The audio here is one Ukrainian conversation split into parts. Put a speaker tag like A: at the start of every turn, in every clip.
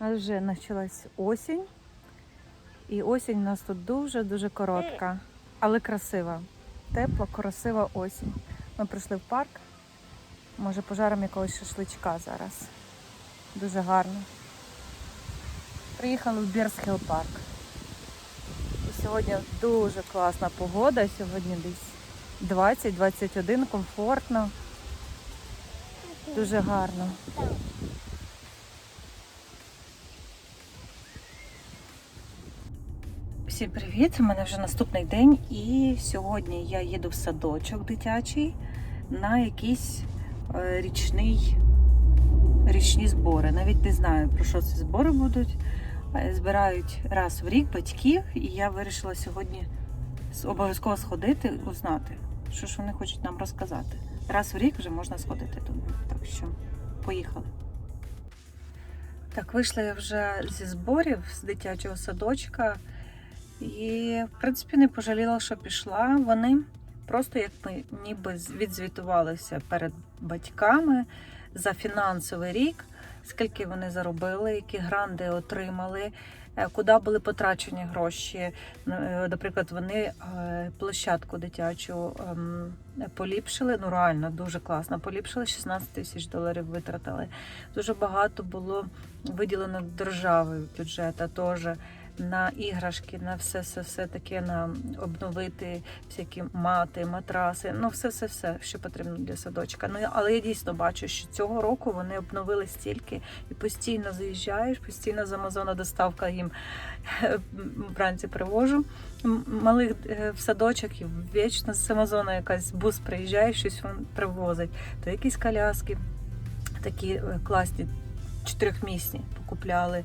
A: Нас вже почалась осінь. І осінь у нас тут дуже-дуже коротка, але красива. Тепла, красива осінь. Ми прийшли в парк. Може, пожаримо якогось шашличка зараз. Дуже гарно. Приїхали в Бірсхіл парк. І сьогодні дуже класна погода. Сьогодні десь 20-21, комфортно. Дуже гарно. Всім привіт! У мене вже наступний день, і сьогодні я їду в садочок дитячий на якийсь е, річний, річні збори. Навіть не знаю, про що ці збори будуть. Е, Збирають раз в рік батьків, і я вирішила сьогодні обов'язково сходити, узнати, що ж вони хочуть нам розказати. Раз в рік вже можна сходити тут. Так що поїхали. Так, вийшла я вже зі зборів з дитячого садочка. І, в принципі, не пожаліла, що пішла. Вони просто як ми ніби відзвітувалися перед батьками за фінансовий рік, скільки вони заробили, які гранди отримали, е, куди були потрачені гроші. Е, Наприклад, вони е, площадку дитячу ем, поліпшили. Ну реально дуже класно. Поліпшили 16 тисяч доларів. Витратили. Дуже багато було виділено держави бюджету теж на іграшки, на все, все, все таке, на обновити всякі мати, матраси, ну все, все, все, що потрібно для садочка. Ну але я дійсно бачу, що цього року вони обновили стільки і постійно заїжджаєш, постійно з Амазона доставка їм вранці привожу малих е, в садочок і вічно з Амазона якась бус приїжджає, щось він привозить, то якісь коляски такі е, класні. Чотирьохмісні покупляли,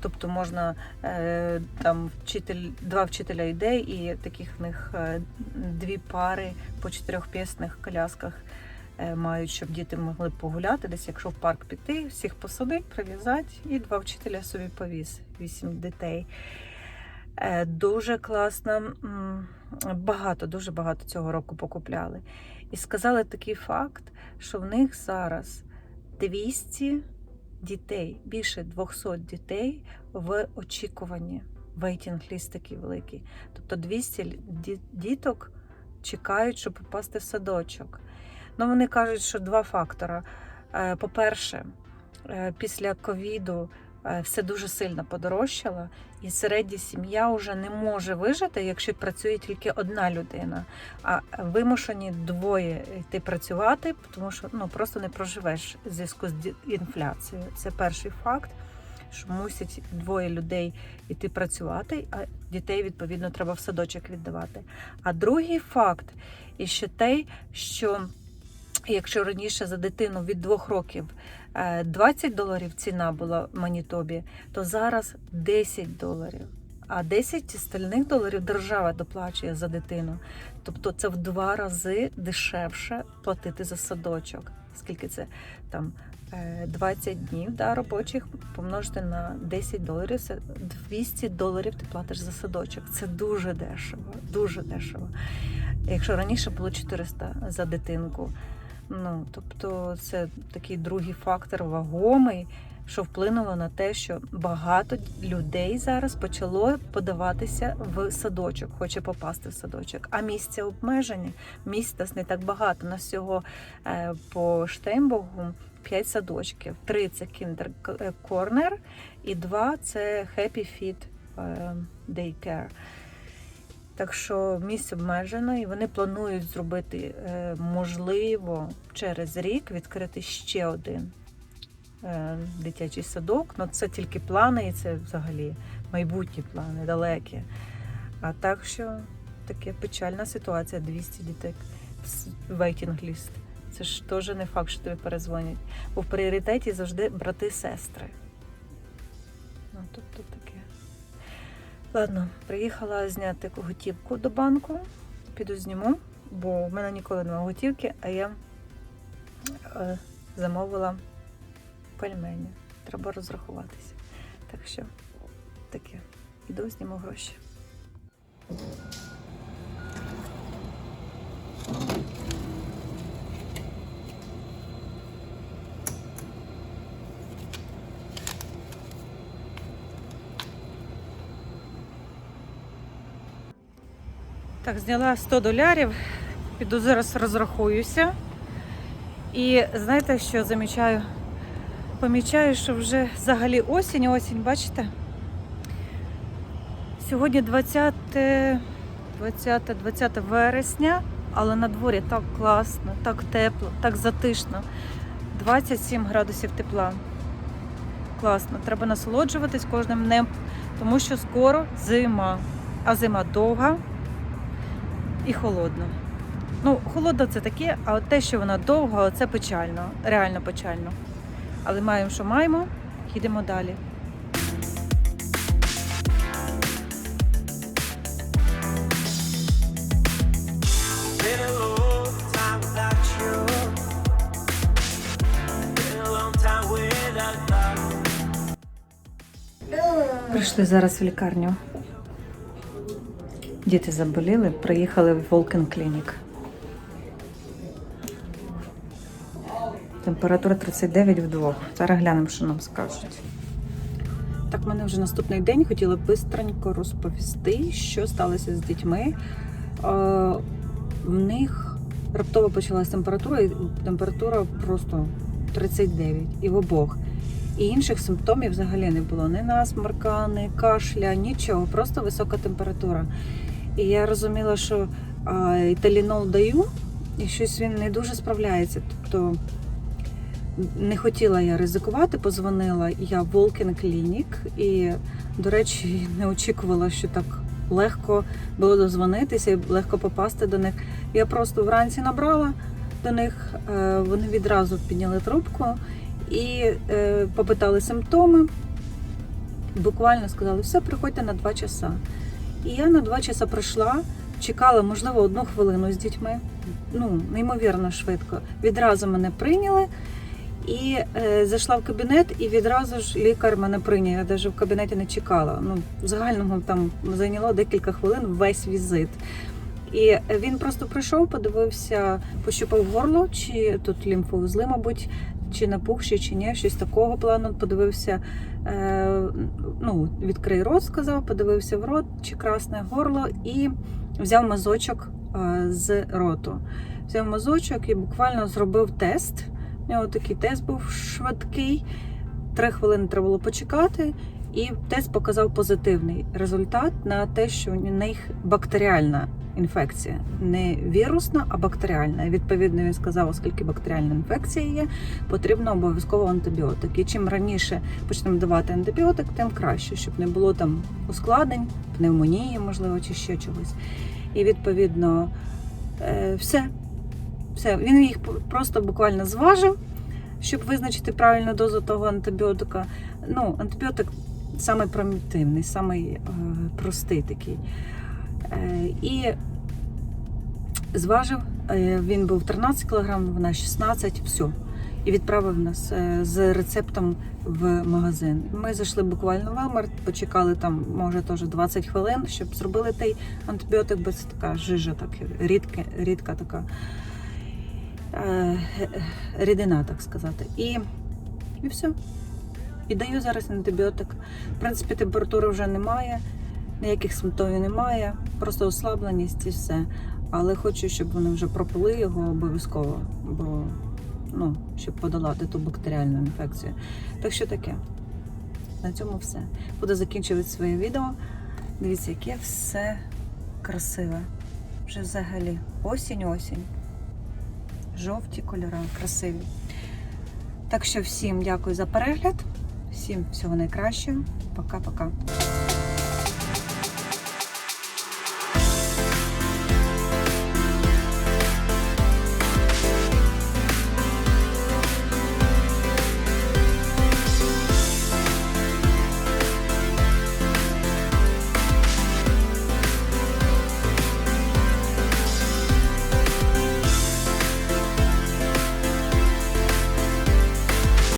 A: тобто можна е, там вчитель, два вчителя йде, і таких в них е, дві пари по чотирьохпісних колясках е, мають, щоб діти могли погуляти. Десь, якщо в парк піти, всіх посадить, прив'язати, і два вчителя собі повіз, вісім дітей. Дуже класно, багато, дуже багато цього року покупляли. І сказали такий факт, що в них зараз 200 дітей, більше 200 дітей в очікуванні. Вейтінг ліст такий великий. Тобто 200 діток чекають, щоб попасти в садочок. Ну, вони кажуть, що два фактора. Е, По-перше, е, після ковіду все дуже сильно подорожчало, і середня сім'я вже не може вижити, якщо працює тільки одна людина. А вимушені двоє йти працювати, тому що ну просто не проживеш в зв'язку з інфляцією. Це перший факт. Що мусять двоє людей йти працювати, а дітей відповідно треба в садочок віддавати. А другий факт і ще те, що якщо раніше за дитину від двох років е, 20 доларів ціна була в Манітобі, то зараз 10 доларів. А 10 остальних доларів держава доплачує за дитину. Тобто це в два рази дешевше платити за садочок. Скільки це там е, 20 днів да, робочих помножити на 10 доларів, це 200 доларів ти платиш за садочок. Це дуже дешево, дуже дешево. Якщо раніше було 400 за дитинку. Ну, тобто це такий другий фактор вагомий, що вплинуло на те, що багато людей зараз почало подаватися в садочок, хоче попасти в садочок. А місця обмежені. Місць не так багато. У нас всього е, по Штейнбогу 5 садочків. Три це Kinder Corner і два це Happy Fit е, Daycare. Так що місце обмежено, і вони планують зробити, е, можливо, через рік відкрити ще один е, дитячий садок. Ну це тільки плани, і це взагалі майбутні плани, далекі. А так що таке печальна ситуація, 200 дітей вейтінг ліст. Це ж теж не факт, що тобі перезвонять. Бо в пріоритеті завжди брати-сестри. Ну, тобто таке. Ладно, приїхала зняти готівку до банку. Піду зніму, бо в мене ніколи немає готівки, а я е, замовила пельмені. Треба розрахуватися. Так що таке. Іду, зніму гроші. Так, зняла 100 долярів, піду зараз розрахуюся. І знаєте, що замічаю? Помічаю, що вже взагалі осінь, осінь, бачите? Сьогодні 20, 20, 20 вересня, але на дворі так класно, так тепло, так затишно. 27 градусів тепла. Класно. Треба насолоджуватись кожним днем, тому що скоро зима. А зима довга і холодна. Ну, холодно це таке, а от те, що вона довга, це печально, реально печально. Але маємо, що маємо, їдемо далі. Прийшли зараз в лікарню. Діти заболіли, приїхали в Волкен Клінік. Температура 39 вдвох. Зараз глянемо, що нам скажуть. Так, мене вже наступний день. Хотіла бистренько розповісти, що сталося з дітьми. Е, В них раптово почалась температура, і температура просто 39 і в обох. І інших симптомів взагалі не було. Ні насморка, ні кашля, нічого, просто висока температура. І я розуміла, що італінол даю, і щось він не дуже справляється. Тобто не хотіла я ризикувати, позвонила я в Волкін Клінік і, до речі, не очікувала, що так легко було дозвонитися і легко попасти до них. Я просто вранці набрала до них, е, вони відразу підняли трубку і е, попитали симптоми. Буквально сказали, все, приходьте на два часа. І я на два часа прийшла, чекала, можливо, одну хвилину з дітьми. Ну, неймовірно швидко. Відразу мене прийняли. І е, зайшла в кабінет, і відразу ж лікар мене прийняв. Я навіть в кабінеті не чекала. Ну, в загальному там зайняло декілька хвилин весь візит. І він просто прийшов, подивився, пощупав горло, чи тут лімфоузли, мабуть, чи напухші, чи ні, щось такого плану. Подивився, е, ну, відкрий рот, сказав, подивився в рот, чи красне горло, і взяв мазочок е, з роту. Взяв мазочок і буквально зробив тест. У нього такий тест був швидкий. Три хвилини треба було почекати, і тест показав позитивний результат на те, що у них бактеріальна інфекція. Не вірусна, а бактеріальна. І відповідно він сказав, оскільки бактеріальна інфекція є, потрібно обов'язково антибіотик. І чим раніше почнемо давати антибіотик, тим краще, щоб не було там ускладнень, пневмонії, можливо, чи ще чогось. І відповідно е, все. Все, він їх просто буквально зважив, щоб визначити правильну дозу того антибіотика. Ну, антибіотик самий примітивний, самий е, простий такий. Е, і зважив, е, він був 13 кг, вона 16, все. І відправив нас е, з рецептом в магазин. Ми зайшли буквально в Велмарт, почекали там, може, теж 20 хвилин, щоб зробили той антибіотик, бо це така жижа, так, рідка, рідка така рідина, так сказати. І, і все. І даю зараз антибіотик. В принципі, температури вже немає, ніяких симптомів немає, просто ослабленість і все. Але хочу, щоб вони вже пропили його обов'язково, бо ну, щоб подолати ту бактеріальну інфекцію. Так що таке? На цьому все. Буду закінчувати своє відео. Дивіться, яке все красиве. Вже взагалі осінь-осінь жовті кольори, красиві. Так що всім дякую за перегляд, всім всього найкращого. Пока-пока.